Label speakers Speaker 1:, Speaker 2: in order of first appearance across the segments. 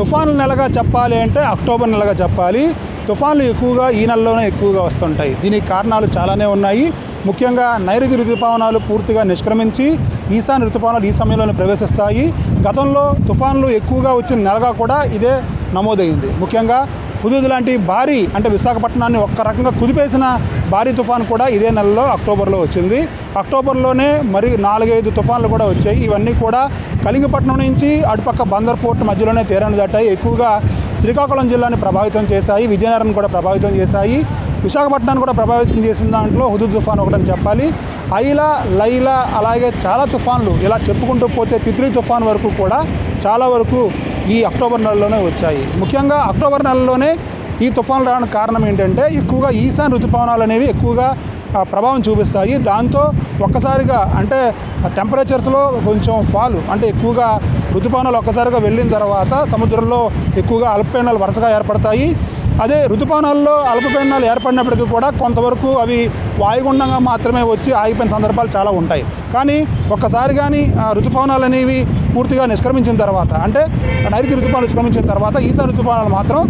Speaker 1: తుఫాను నెలగా చెప్పాలి అంటే అక్టోబర్ నెలగా చెప్పాలి. తుఫాన్లు ఎక్కువగా ఈ నెలలోనే ఎక్కువగా వస్తుంటాయి. దీనికి కారణాలు చాలానే ఉన్నాయి. ముఖ్యంగా నైరుతి ఋతుపవనాలు పూర్తిగా నిష్క్రమించి ఈశాన్య ఋతుపవనాలు ఈ సమయంలోనే ప్రవేశిస్తాయి. గతంలో తుఫాన్లు ఎక్కువగా వచ్చిన నెలగా కూడా ఇదే నమోదైంది. ముఖ్యంగా హుదూద్ లాంటి భారీ అంటే విశాఖపట్నాన్ని ఒక్క రకంగా కుదిపేసిన భారీ తుఫాన్ కూడా ఇదే నెలలో అక్టోబర్లో వచ్చింది. అక్టోబర్లోనే మరి నాలుగైదు తుఫాన్లు కూడా వచ్చాయి. ఇవన్నీ కూడా కలింగపట్నం నుంచి అటుపక్క బందర్ పోర్ట్ మధ్యలోనే తీరాన్ని దాటాయి. ఎక్కువగా శ్రీకాకుళం జిల్లాని ప్రభావితం చేశాయి. విజయనగరం కూడా ప్రభావితం చేశాయి. విశాఖపట్నాన్ని కూడా ప్రభావితం చేసిన దాంట్లో హుదూద్ తుఫాన్ ఒకటని చెప్పాలి. ఐలా లైలా అలాగే చాలా తుఫాన్లు ఇలా చెప్పుకుంటూ పోతే తిత్రి తుఫాన్ వరకు కూడా చాలా వరకు ఈ అక్టోబర్ నెలలోనే వచ్చాయి. ముఖ్యంగా అక్టోబర్ నెలలోనే ఈ తుఫాన్లు రావడానికి కారణం ఏంటంటే ఎక్కువగా ఈశాన్ ఋతుపవనాలు అనేవి ఎక్కువగా ప్రభావం చూపిస్తాయి. దాంతో ఒక్కసారిగా అంటే టెంపరేచర్స్లో కొంచెం ఫాల్ అంటే ఎక్కువగా ఋతుపవనాలు ఒక్కసారిగా వెళ్ళిన తర్వాత సముద్రంలో ఎక్కువగా అల్పపీడనాలు వరుసగా ఏర్పడతాయి. అదే ఋతుపవనాల్లో అల్పపీడనాలు ఏర్పడినప్పటికీ కూడా కొంతవరకు అవి వాయుగుండంగా మాత్రమే వచ్చి ఆగిపోయిన సందర్భాలు చాలా ఉంటాయి. కానీ ఒక్కసారి కానీ ఆ ఋతుపవనాలు అనేవి పూర్తిగా నిష్క్రమించిన తర్వాత అంటే నైరుతి ఋతుపవనాలు నిష్క్రమించిన తర్వాత ఈత ఋతుపవనాలు మాత్రం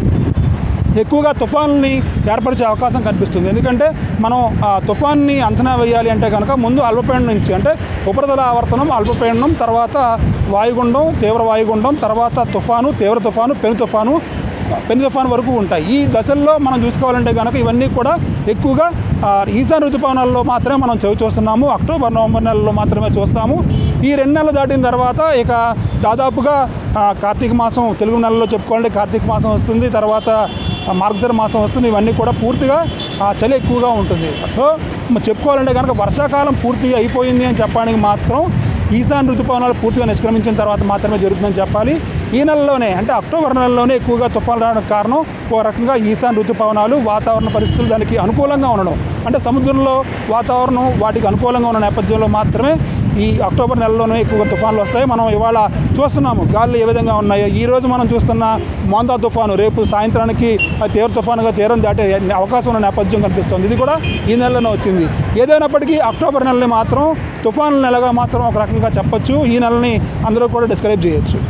Speaker 1: ఎక్కువగా తుఫాన్ని ఏర్పరిచే అవకాశం కనిపిస్తుంది. ఎందుకంటే మనం ఆ తుఫాన్ని అంచనా వేయాలి అంటే కనుక ముందు అల్పపీడనం నుంచి అంటే ఉపరితల ఆవర్తనం అల్పపీడనం తర్వాత వాయుగుండం తీవ్ర వాయుగుండం తర్వాత తుఫాను తీవ్ర తుఫాను పెను తుఫాను పెను తుఫాన్ వరకు ఉంటాయి. ఈ దశల్లో మనం చూసుకోవాలంటే కనుక ఇవన్నీ కూడా ఎక్కువగా ఈశాన్ ఈశాన్య ఋతుపవనాల్లో మాత్రమే మనం చవి చూస్తున్నాము. అక్టోబర్ నవంబర్ నెలలో మాత్రమే చూస్తాము. ఈ రెండు నెలలు దాటిన తర్వాత ఇక దాదాపుగా కార్తీక మాసం తెలుగు నెలలో చెప్పుకోవాలంటే కార్తీక మాసం వస్తుంది. తర్వాత మార్గజర మాసం వస్తుంది. ఇవన్నీ కూడా పూర్తిగా చలి ఎక్కువగా ఉంటుంది. సో చెప్పుకోవాలంటే కనుక వర్షాకాలం పూర్తిగా అయిపోయింది అని చెప్పడానికి మాత్రం ఈశాన్ ఋతుపవనాలు పూర్తిగా నిష్క్రమించిన తర్వాత మాత్రమే జరుగుతుందని చెప్పాలి. ఈ నెలలోనే అంటే అక్టోబర్ నెలలోనే ఎక్కువగా తుఫాను రావడానికి కారణం ఒక రకంగా ఈశాన్ ఋతుపవనాలు వాతావరణ పరిస్థితులు దానికి అనుకూలంగా ఉండడం. అంటే సముద్రంలో వాతావరణం వాటికి అనుకూలంగా ఉన్న నేపథ్యంలో మాత్రమే ఈ అక్టోబర్ నెలలోనే ఎక్కువగా తుఫాన్లు వస్తాయి. మనం ఇవాళ చూస్తున్నాము గాలులు ఏ విధంగా ఉన్నాయో. ఈ రోజు మనం చూస్తున్న మోందా తుఫాను రేపు సాయంత్రానికి తీవ్ర తుఫానుగా తీరం దాటే అవకాశం ఉన్న నేపథ్యం కనిపిస్తుంది. ఇది కూడా ఈ నెలలోనే వచ్చింది. ఏదైనప్పటికీ అక్టోబర్ నెలని మాత్రం తుఫాన్ల నెలగా మాత్రం ఒక రకంగా చెప్పొచ్చు. ఈ నెలని అందరూ కూడా డిస్క్రైబ్ చేయొచ్చు.